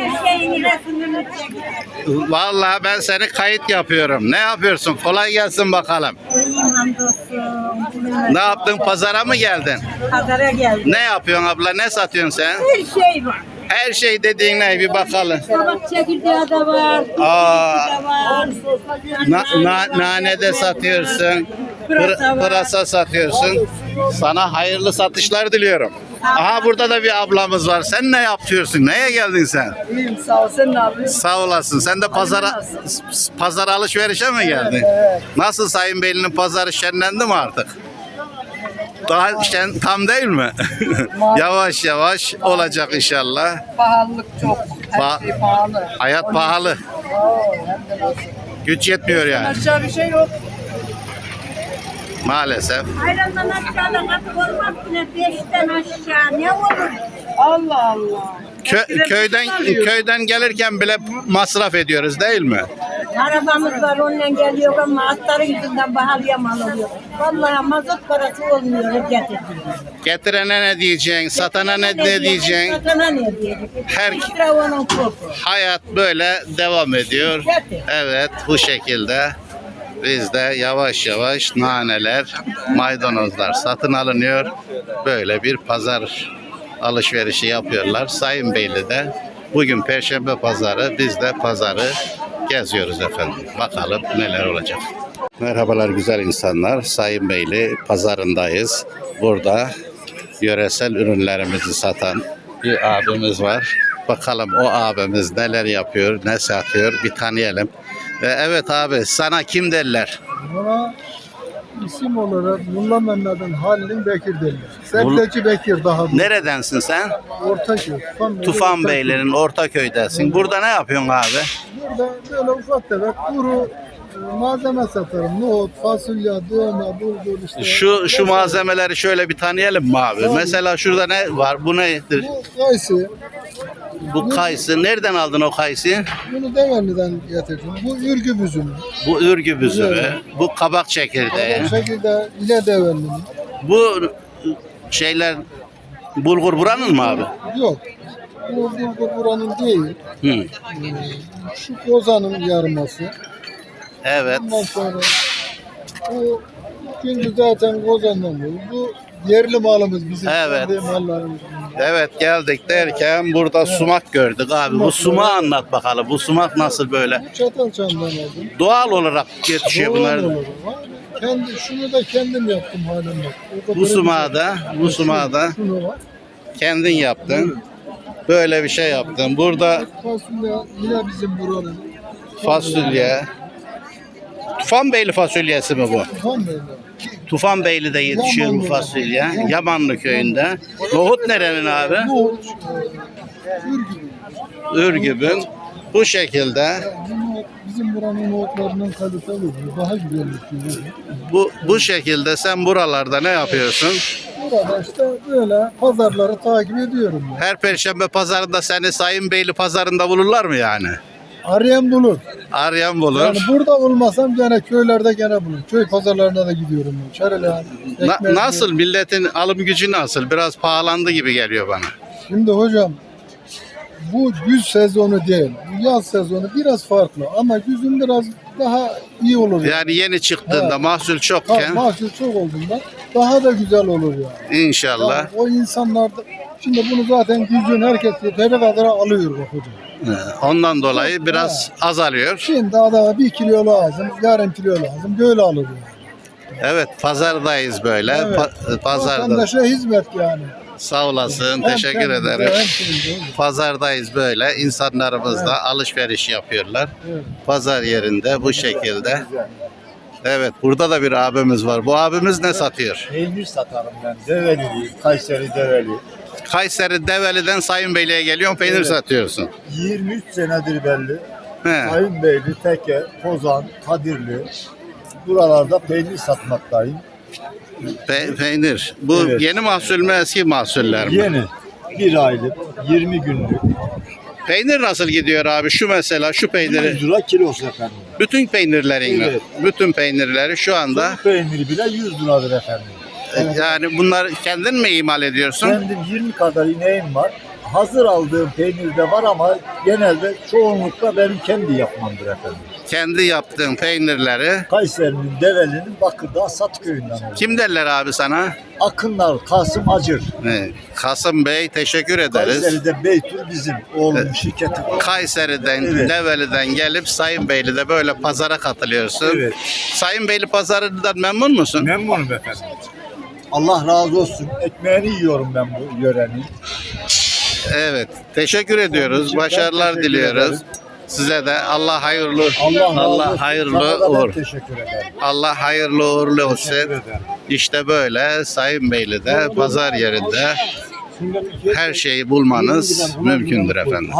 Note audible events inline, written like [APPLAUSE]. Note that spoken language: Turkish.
Evet. Vallahi ben seni kayıt yapıyorum. Ne yapıyorsun? Kolay gelsin bakalım. Ne yaptın? Pazara mı geldin? Pazara geldim. Ne yapıyorsun abla? Ne satıyorsun sen? Her şey var. Her şey dediğin ne? Bir bakalım. Kabak çekirdeği de var. Aa, var. na, na, nane de satıyorsun. Pır, pırasa satıyorsun. Sana hayırlı satışlar diliyorum. Aha burada da bir ablamız var. Sen ne yapıyorsun? Neye geldin sen? İyiyim sağ ol. Sen ne yapıyorsun? Sağ olasın. Sen de pazara pazar alışverişe mi geldin? Nasıl Sayın Beyli'nin pazarı şenlendi mi artık? Daha şen tam değil mi? [LAUGHS] yavaş yavaş olacak inşallah. Pahalılık çok. Her şey pahalı. Hayat pahalı. Oo, hem de nasıl. Güç yetmiyor yani Aşağı bir şey yok. Maalesef. Ayrandan aşağıdan kapı olmaz yine beşten aşağı ne olur? Allah Allah. Kö- köyden köyden gelirken bile masraf ediyoruz değil mi? Arabamız var onunla geliyor ama atların yüzünden pahalıya mal oluyor. Vallahi mazot parası olmuyor getirdiğimiz. Getirene ne diyeceksin? Satana ne, ne diyeceksin? Satana ne diyecek? Her-. Hayat böyle devam ediyor. Evet bu şekilde biz de yavaş yavaş naneler, maydanozlar satın alınıyor. Böyle bir pazar alışverişi yapıyorlar. Sayın Beyli'de bugün Perşembe pazarı biz de pazarı geziyoruz efendim. Bakalım neler olacak. Merhabalar güzel insanlar. Sayın Beyli pazarındayız. Burada yöresel ürünlerimizi satan bir abimiz var. Bakalım o abimiz neler yapıyor, ne satıyor bir tanıyalım. Ee, evet abi sana kim derler? Buna isim olarak Mulla Mehmet'in Halil'in Bekir derler. Sebzeci Bekir daha doğrusu. Neredensin sen? Ortaköy. Tufan, Tufan. Beylerin Ortaköy'desin. Burada ne yapıyorsun abi? Burada böyle ufak tefek kuru e, malzeme satarım. Nohut, fasulye, dövme, bulgur işte. Şu şu malzemeleri şöyle bir tanıyalım mı abi? Tabii. Mesela şurada ne var? Bu nedir? Bu kayısı. Bu kayısı. Nereden aldın o kayısıyı? Bunu Develi'den getirdim. Bu ürgü büzümü. Bu ürgü büzümü. Evet. Bu kabak çekirdeği. Bu şekilde ile Develi'nin. Bu şeyler bulgur buranın mı abi? Yok. Bu bulgur buranın değil. Hı. E, Şu kozanın yarması. Evet. Ondan sonra bu çünkü zaten Kozan'dan geliyor. Bu yerli malımız bizim. Evet. kendi mallarımız. Evet geldik derken burada sumak gördük abi. Bu sumağı anlat bakalım. Bu sumak nasıl böyle? Bu çatal çamdan aldım. Doğal olarak yetişiyor Doğal bunlar. olur. Kendi, şunu da kendim yaptım halen bak. O kadar Bu sumağı da, bu sumağı da Şunu var. kendin yaptın. Böyle bir şey yaptın. Burada Fasulye yine bizim buranın. fasulye. Tufanbeyli fasulyesi mi bu? Tufan. Tufanbeyli'de yetişiyor bu fasulye. Yamanlı köyünde. Nohut nerenin abi? Ürgüp'ün. Bu şekilde bizim buranın nohutlarından kaliteli. Daha güzel bu bu şekilde sen buralarda ne yapıyorsun? Burada işte böyle pazarları takip ediyorum. Ya. Her perşembe pazarında seni Sayın Beyli pazarında bulurlar mı yani? Arayan bulur. Arayan bulur. Yani burada olmasam gene köylerde gene bulur. Köy pazarlarına da gidiyorum. yani. Na- nasıl milletin alım gücü nasıl? Biraz pahalandı gibi geliyor bana. Şimdi hocam bu güz sezonu değil. Yaz sezonu biraz farklı ama güzün biraz daha iyi olur. Yani. Yani yeni çıktığında Evet. mahsul Ha, çokken mahsul çok olduğunda daha da güzel olur yani. inşallah. Yani o insanlar şimdi bunu zaten güzün herkes yeteri kadar alıyor bak hocam. Ondan dolayı biraz azalıyor. Şimdi adama bir kilo lazım, yarım kilo lazım. Böyle alır yani. Evet pazardayız böyle. Evet. Pa- pazarda. Vatandaşa hizmet yani. Sağ olasın. Hem Teşekkür kendimize, ederim. hem kendimize. Pazardayız böyle. İnsanlarımız da alışveriş yapıyorlar. Evet. Pazar yerinde bu şekilde. Evet burada da bir abimiz var. Bu abimiz ne satıyor? Peynir satarım ben. Develi, Kayseri Develi. Kayseri Develi'den Sayın Beyliğe geliyorsun peynir Evet. satıyorsun. 23 senedir belli. He. Sayın Beyli, Teke, Kozan, Kadirli. Buralarda peynir satmaktayım. Pe- peynir. Bu Evet. yeni mahsul mü eski mahsuller mi? Yeni. Bir aylık, 20 günlük. Peynir nasıl gidiyor abi? Şu mesela şu 100 peyniri. lira kilosu efendim. Bütün peynirlerin mi? Evet. Bütün peynirleri şu anda. Fındık peyniri bile 100 liradır efendim. Yani bunlar kendin mi imal ediyorsun? Kendim 20 kadar ineğim var. hazır aldığım peynir de var ama genelde çoğunlukla benim kendi yapmamdır efendim. Kendi yaptığın peynirleri Kayseri'nin, Develi'nin Bakır'da Satköy'ünden oluyor. kim derler abi sana? Akınlar, Kasım Acır. Evet. Kasım Bey teşekkür ederiz. Kayseri'de Beytül bizim oğlum şirketi. Kayseri'den, Evet. Develi'den gelip Sayın Beyli'de böyle pazara katılıyorsun. Evet. Sayın Beyli pazarından memnun musun? Memnunum efendim. Allah razı olsun. Ekmeğini yiyorum ben bu yörenin. Evet. Teşekkür ediyoruz. Başarılar teşekkür diliyoruz. ederim. Size de Allah hayırlı Allah Allah olsun. hayırlı uğur. Allah hayırlı uğurlu olsun. İşte böyle Sayın Beyli'de pazar yerinde her şeyi bulmanız mümkündür efendim.